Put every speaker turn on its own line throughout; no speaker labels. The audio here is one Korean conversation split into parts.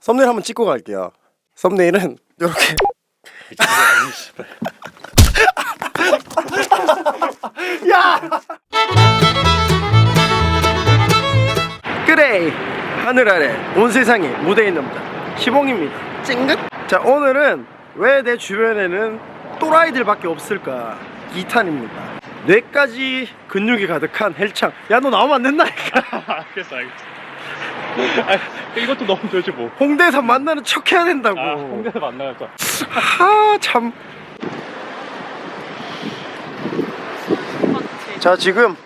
썸네일 한번 찍고 갈게요. 썸네일은 이렇게 야! 그래 하늘 아래 온 세상에 무대에 있는 남자 시봉입니다. 찡긋. 자 오늘은 왜 내 주변에는 또라이들밖에 없을까 2탄입니다. 뇌까지 근육이 가득한 헬창. 야 너 나오면 안 된다니까.
알겠어 알겠어 아, 이것도 너무 되지 뭐
홍대에서 만나는 척 해야 된다고.
아, 홍대에서 만나서
하, 참. 자, 지금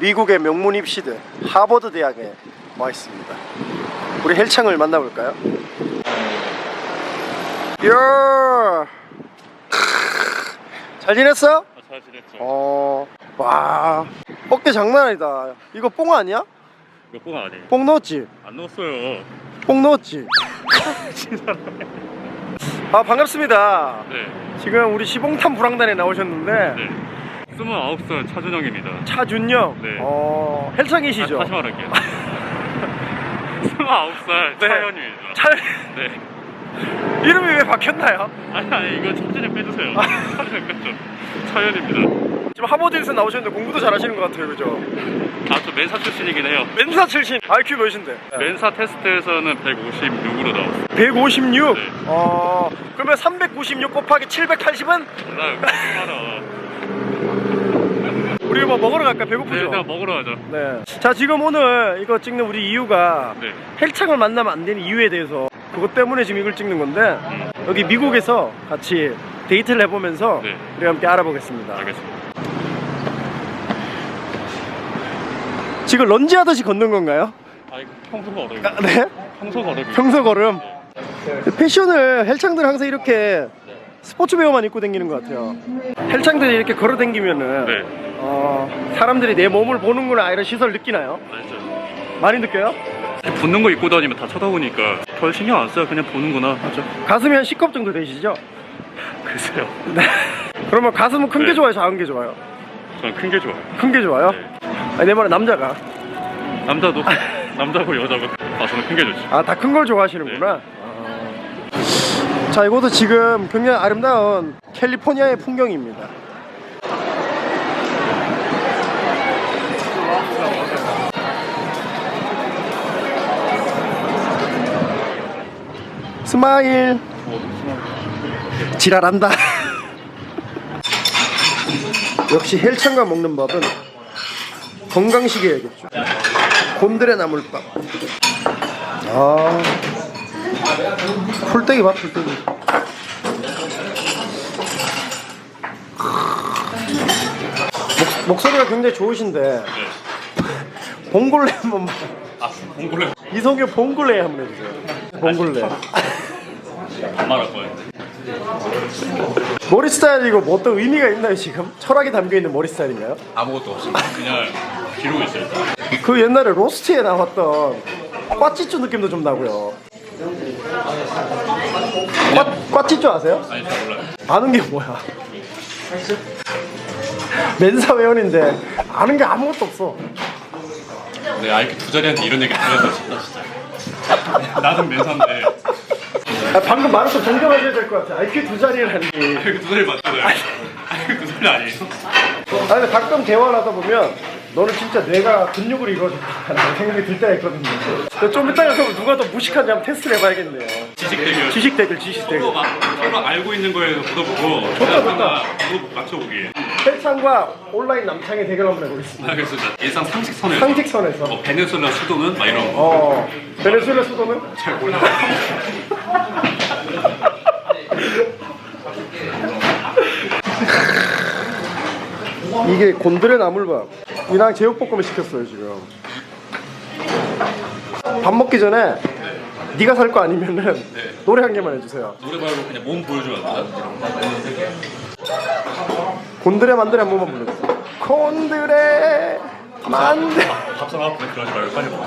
미국의 명문 입시대 하버드 대학에 와 있습니다. 우리 헬창을 만나볼까요? 야, 잘 지냈어?
아, 잘 지냈죠
어, 와, 어깨 장난 아니다. 이거 뽕 아니야?
몇번 아니에요
뽕 넣었지?
안 넣었어요
뽕 넣었지? 아, 반갑습니다.
네,
지금 우리 시봉탄 불황단에 나오셨는데
네 29살 차준영입니다
차준영
네.
어, 헬창이시죠?
아, 다시 말할게요 29살
네.
차현입니다
차
네
이름이 왜 바뀌었나요?
아니 아니 이거 차준영 빼주세요 차준영 뺐죠 차현입니다
지금 하버드에서 나오셨는데 공부도 잘하시는 것 같아요, 그죠?
아저 맨사 출신이긴 해요
멘사 출신 IQ 몇인데?
맨사 테스트에서는 156으로 나왔어요
156.
네.
어 그러면 396 곱하기 780은
몰라요 알아
우리 뭐 먹으러 갈까
네
배고프죠?
일단 먹으러 가죠
네. 자 지금 오늘 이거 찍는 우리 이유가
네
헬창을 만나면 안 되는 이유에 대해서 그것 때문에 지금 이걸 찍는 건데
음,
여기 미국에서 같이 데이트를 해보면서
네.
우리 함께 알아보겠습니다.
알겠습니다
지금 런지 하듯이 걷는 건가요?
아 이거 평소 걸어요
아, 네?
평소 걸어요
평소 걸음. 패션을 헬창들 항상 이렇게 스포츠 베어만 입고 다니는 것 같아요. 헬창들이 이렇게 걸어 다니면은
네
어, 사람들이 내 몸을 보는구나 이런 시설 느끼나요?
알죠
많이 느껴요?
붙는 거 입고 다니면 다 쳐다보니까 별 신경 안 써요 그냥 보는구나 하죠
가슴이 한 C컵 정도 되시죠?
글쎄요
네. 그러면 가슴은 큰 게
네.
좋아요, 작은 게 좋아요?
저는 큰 게 좋아요
큰 게 좋아요?
네.
아니, 내 말은 남자가.
남자도 남자고 여자고 아 저는 큰 게 좋죠
아, 다 큰 걸 좋아하시는구나. 아. 자, 이곳은 지금 굉장히 아름다운 캘리포니아의 풍경입니다. 스마일. 지랄한다. 역시 헬창과 먹는 밥은 건강식이어야겠죠. 곤드레 나물밥. 아. 풀떼기 봐, 풀떼기. 목, 목소리가 굉장히 좋으신데 봉골레 한번
아 봉골레
이성규 봉골레 한번 해주세요. 봉골레.
안 말할 거예요
머리 스타일 이거 뭐 어떤 의미가 있나요 지금? 철학이 담겨 있는 머리 스타일인가요?
아무것도 없어요 그냥 기르고 있어요
그 옛날에 로스트에 나왔던 꽈찌쭈 느낌도 좀 나고요. 꽈, 꽈찌쭈 아세요?
아니 잘 몰라요
아는 게 뭐야? 맨사 회원인데 아는 게 아무것도 없어.
네 아이큐 두 자리한테 이런 얘기 들려서 진짜 진짜 나는 맨사인데
아, 방금 말을 좀 정정하셔야 될 것 같아. IQ 두 자리라니.
아이큐 두 자리 맞잖아요 아이큐 두 자리 아니에요?
아 근데 가끔 대화를 하다 보면 너는 진짜 뇌가 근육으로 이루어졌다는 생각이 들 때가 있거든요. 근데 좀 이따가 그럼 누가 더 무식한지 한번 테스트를 해봐야겠네요.
지식 대결
지식 대결, 지식
서로
대결.
막 서로 알고 있는 거에 묻어보고
좋다, 좋다.
그거 맞춰보기
헬창과 온라인 남창의 대결 한번 해보겠습니다.
알겠습니다 일상 상식선에서
상식선에서.
뭐 베네수엘라 수도는 막 이런 거
어, 베네수엘라 수도는?
잘 몰라요
이게 곤드레 나물밥. 이랑 제육볶음을 시켰어요 지금. 밥 먹기 전에 네가 살 거 아니면은 노래 한 개만 해주세요.
노래 말고 그냥 몸 보여주면 안 돼요?
곤드레 만드레 한 번만 불러주세요. 곤드레 만드레.
밥상 앞에 그러지 말고 빨리 먹어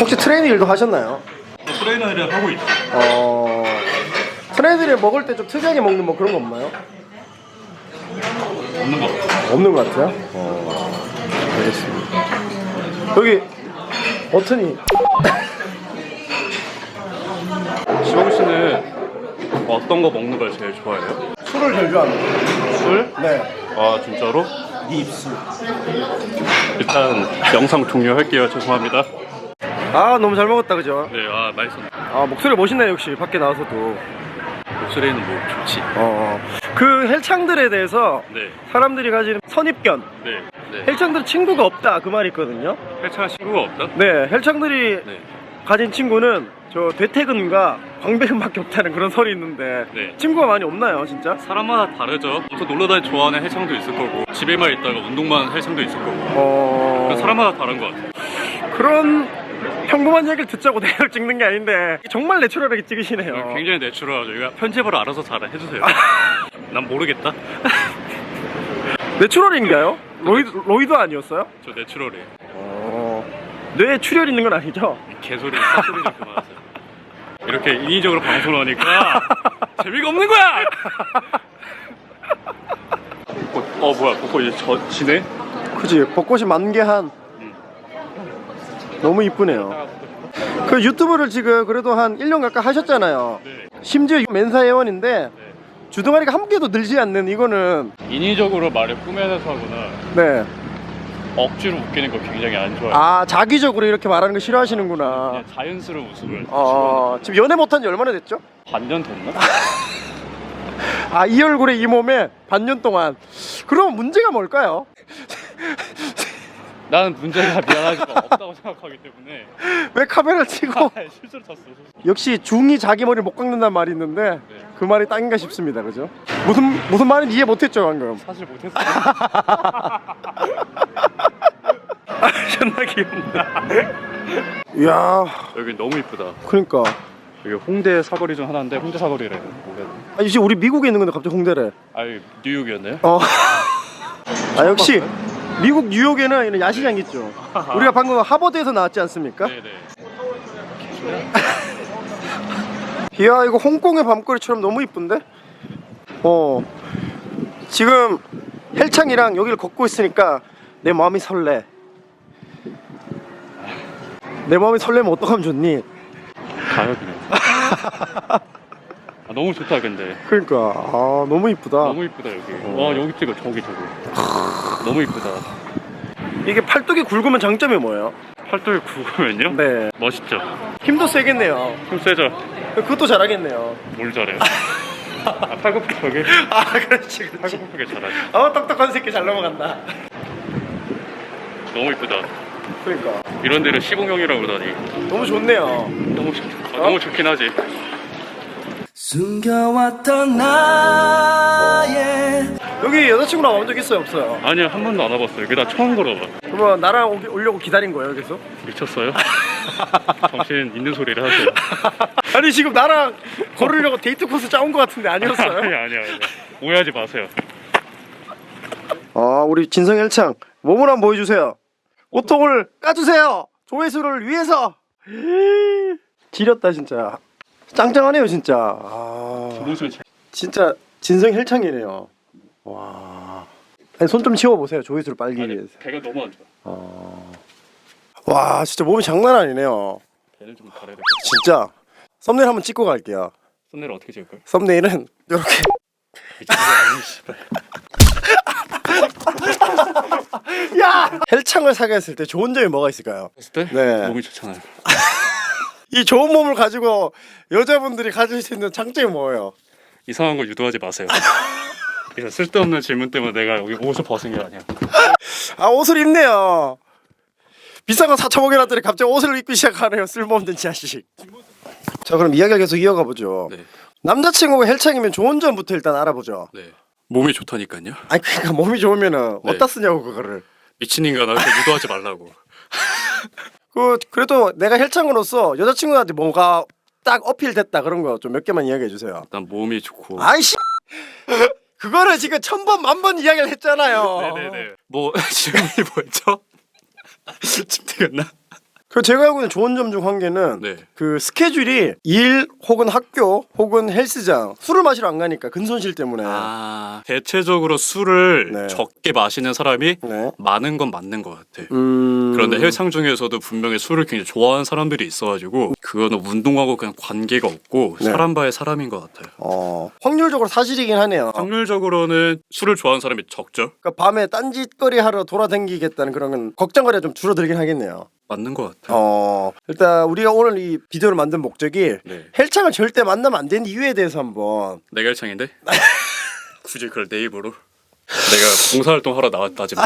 혹시 트레이닝 일도 하셨나요?
트레이너를 하고 있죠
어 트레이닝을 먹을 때 좀 특이하게 먹는 뭐 그런 거 없나요?
없는 거 같아요
없는 것 같아요. 어. 여기 버튼이
지영 씨는 어떤 거 먹는 걸 제일 좋아해요?
술을 제일 좋아합니다.
술?
네.
아 진짜로?
네 입술.
일단 영상 종료할게요. 죄송합니다.
아 너무 잘 먹었다 그죠?
네, 아 맛있어.
아 목소리 멋있네 역시 밖에 나와서도.
목소리는 뭐 좋지.
어. 그 헬창들에 대해서
네,
사람들이 가지는 선입견.
네, 네.
헬창들 친구가 없다 그 말이 있거든요.
헬창 친구가 없다?
네, 헬창들이
네,
가진 친구는 저 대퇴근과 광배근밖에 없다는 그런 설이 있는데
네.
친구가 많이 없나요, 진짜?
사람마다 다르죠. 엄청 놀러다니 좋아하는 헬창도 있을 거고 집에만 있다가 운동만 헬창도 있을 거고.
어,
사람마다 다른 것 같아요.
그런 평범한 얘기를 듣자고 내를 찍는 게 아닌데 정말 내추럴하게 찍으시네요.
굉장히 내추럴하죠. 이거 편집을 알아서 잘 해주세요. 난 모르겠다.
내추럴인가요? 로이드 로이드 아니었어요?
저 내추럴이에요.
어, 뇌에 출혈 있는 건 아니죠?
이 개소리, 싹소리 좀 그만하세요. 이렇게 인위적으로 방송을 하니까 재미가 없는 거야! 벚꽃, 어, 뭐야, 벚꽃 이제 저, 지네?
그지 벚꽃이 만개한
음.
너무 이쁘네요. 그 유튜브를 지금 그래도 한 1년 가까이 하셨잖아요.
네.
심지어 멘사 회원인데
네.
주둥아리가 한 개도 늘지 않는 이거는
인위적으로 말을 꾸며내서 하거나
네.
억지로 웃기는 거 굉장히 안 좋아해요.
아 자기적으로 이렇게 말하는 거 싫어하시는구나.
그냥 자연스러운 웃음을
어, 지금 연애 못한 지 얼마나 됐죠?
반년 됐나?
아 이 얼굴에 이 몸에 반년 동안. 그럼 문제가 뭘까요?
나는 문제가 미안하지만 없다고 생각하기 때문에
왜 카메라를 치고?
실수로 쳤어.
역시 중이 자기 머리를 못 깎는다는 말이 있는데 그 말이 딱인가 싶습니다. 그죠? 무슨 무슨 말인지 이해 못했죠 방금.
사실 못했어.
아 존나 귀엽다. 이야,
여기 너무 이쁘다.
그러니까.
여기 홍대 사거리 중 하나인데 홍대 사거리래. 뭐야?
아 이제 우리 미국에 있는 건데 갑자기 홍대래.
아니 뉴욕이었나요?
어. 아 역시 미국 뉴욕에는 이런 야시장 있죠. 우리가 방금 하버드에서 나왔지 않습니까?
네네.
이야 이거 홍콩의 밤거리처럼 너무 이쁜데? 어 지금 헬창이랑 여기를 걷고 있으니까 내 마음이 설레 내 마음이 설레면 어떡하면 좋니?
가요 그냥. 아, 너무 좋다 근데.
그러니까 아 너무 이쁘다
너무 이쁘다 여기. 와 여기 찍어 저기 저기. 너무 이쁘다.
이게 팔뚝이 굵으면 장점이 뭐예요?
팔뚝이 굵으면요?
네
멋있죠.
힘도 세겠네요
힘 세죠.
그것도 잘하겠네요
뭘 잘해요? 아, 팔굽혀펴기?
아 그렇지 그렇지
팔굽혀펴기 잘하죠.
아 똑똑한 새끼 잘 넘어간다
너무 이쁘다.
그러니까
이런 데를 시공형이라고 그러다니.
너무 좋네요
너무 좋, 아, 너무 좋긴 하지.
숨겨왔던 나의 여기 여자친구랑 와본 적 있어요 없어요?
아니야 한 번도 안 와봤어요. 이게 나 처음 걸어봐.
그러면 나랑 오기, 오려고 기다린 거예요 계속?
미쳤어요? 정신 있는 소리를 하세요.
아니 지금 나랑 걸으려고 데이트 코스 짜온 것 같은데
아니
아니었어요?
아니야 아니야. 오해하지 마세요.
아 우리 진성 일창 몸을 한번 보여주세요 옷통을 까주세요 조회수를 위해서 지렸다 진짜 짱짱하네요 진짜 아,
무슨
진짜 진성 헬창이네요 와 손 좀 치워보세요 조회수를 빨기
아니
위해서
배가 너무 안 좋아.
와 진짜 몸이 장난 아니네요
배를 좀 가려야 돼.
진짜 썸네일 한번 찍고 갈게요
썸네일 어떻게 찍을까요?
썸네일은 이렇게. 야 헬창을 사게 했을 때 좋은 점이 뭐가 있을까요?
했을 때
네.
몸이 좋잖아요.
이 좋은 몸을 가지고 여자분들이 가질 수 있는 장점이 뭐예요?
이상한 거 유도하지 마세요. 이런 쓸데없는 질문 때문에 내가 여기 옷을 벗은 게 아니야.
아 옷을 입네요 비싼 거 사쳐 먹여놨더니 갑자기 옷을 입기 시작하네요 쓸모없는 자식 자 그럼 이야기를 계속 이어가 보죠
네.
남자친구가 헬창이면 좋은 점부터 일단 알아보죠
네. 몸이 좋다니까요.
아니 그러니까 몸이 좋으면은
네.
어디다 쓰냐고 그거를
미친 인간아 그렇게 유도하지 말라고.
그 그래도 내가 헬창으로서 여자친구한테 뭐가 딱 어필됐다 그런 거 좀 몇 개만 이야기해 주세요
일단 몸이 좋고.
아이씨 그거를 지금 천 번 만 번 이야기를 했잖아요
네네네. 뭐 질문이 뭐였죠? 집중했나?
그그 제가 알고 있는 좋은 점 중 한 개는
네.
그 스케줄이 일 혹은 학교 혹은 헬스장 술을 마시러 안 가니까 근손실 때문에
아 대체적으로 술을
네.
적게 마시는 사람이
네.
많은 건 맞는 것 같아.
음...
그런데 헬창 중에서도 분명히 술을 굉장히 좋아하는 사람들이 있어가지고 그거는 운동하고 그냥 관계가 없고
네.
사람 바의 사람인 것 같아요.
어, 확률적으로 사실이긴 하네요.
확률적으로는 술을 좋아하는 사람이 적죠.
그러니까 밤에 딴짓거리 하러 돌아다니겠다는 그런 건 걱정거리가 좀 줄어들긴 하겠네요.
맞는 것 같아요.
어, 일단 우리가 오늘 이 비디오를 만든 목적이
네.
헬창을 절대 만나면 안 되는 이유에 대해서 한번
내가 일창인데 굳이 그걸 내 입으로 내가 봉사활동 하러 나왔다 지금.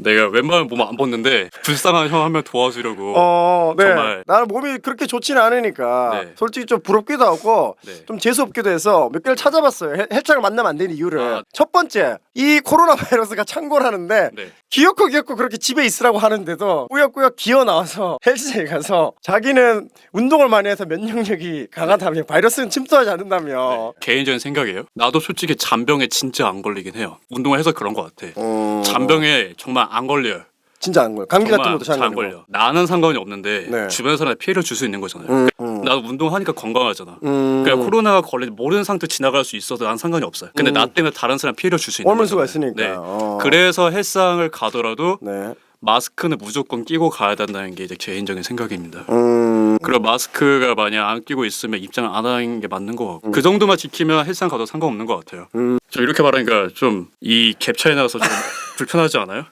내가 웬만하면 몸 안 벗는데 불쌍한 형 한 명 도와주려고
어, 네.
정말.
나는 몸이 그렇게 좋지는 않으니까
네.
솔직히 좀 부럽기도 하고
네.
좀 재수 없기도 해서 몇 개를 찾아봤어요. 헬- 헬창을 만나면 안 되는 이유를.
아.
첫 번째, 이 코로나 바이러스가 창궐하는데
네.
귀엽고 귀엽고 그렇게 집에 있으라고 하는데도 꾸역꾸역 기어 나와서 헬스장에 가서 자기는 운동을 많이 해서 면역력이 강하다며 바이러스는 침투하지 않는다며.
개인적인 생각이에요. 나도 솔직히 잔병에 진짜 안 걸리긴 해요. 운동을 해서 그런 것 같아.
음,
잔병에 정말 안 걸려요.
진짜 안 걸려. 감기 같은
정말
것도 잘잘안
걸려. 나는 상관이 없는데
네.
주변 사람에 피해를 줄 수 있는 거잖아요.
음, 음.
나도 운동하니까 건강하잖아.
음.
그러니까 코로나가 걸린 모르는 상태 지나갈 수 있어도 난 상관이 없어요. 근데
음.
나 때문에 다른 사람 피해를 줄 수 있는
옮을 수가
거잖아요.
있으니까.
네.
어.
그래서 헬스장을 가더라도
네.
마스크는 무조건 끼고 가야 된다는 게 이제 개인적인 생각입니다.
음.
그리고 마스크가 만약 안 끼고 있으면 입장을 안 하는 게 맞는 거
음.
같고 그 정도만 지키면 헬스장 가도 상관없는 것 같아요.
음.
저 이렇게 말하니까 좀 이 갭 차이 나서 좀 불편하지 않아요?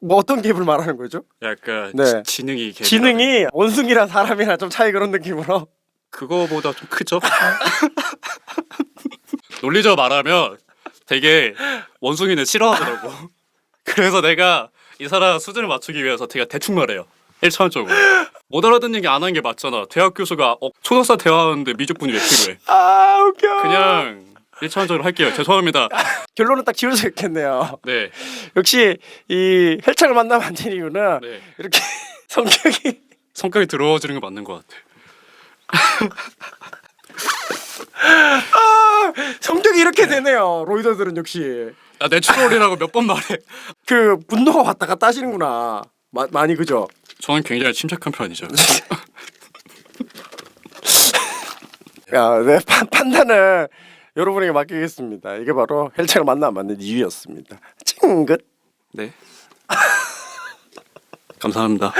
뭐 어떤 갭을 말하는 거죠?
약간
네.
지, 지능이 갭
지능이 원숭이랑 사람이랑 좀 차이 그런 느낌으로.
그거보다 좀 크죠? 논리적으로 말하면 되게 원숭이는 싫어하더라고. 그래서 내가 이 사람 수준을 맞추기 위해서 되게 대충 말해요. 일차원적으로. 못 알아듣는 게안 하는 게 맞잖아. 대학 교수가 어, 초등학생 대화하는데 미적분이 왜 필요해?
아 웃겨.
그냥 일차원적으로 할게요. 죄송합니다.
결론은 딱 지을 수 있겠네요.
네.
역시 이 헬창을 만나면 안 되는 이유는
네.
이렇게 성격이
성격이 들어워지는 게 맞는 것 같아.
아, 성격이 이렇게 되네요. 로이더들은 역시
나 내추럴이라고 몇 번 말해.
그 분노가 왔다 갔다 하시는구나. 마, 많이 그죠?
저는 굉장히 침착한 편이죠.
야, 네 판, 판단을 여러분에게 맡기겠습니다. 이게 바로 헬창을 만나면 안 되는 이유였습니다. 찡긋.
네. 감사합니다.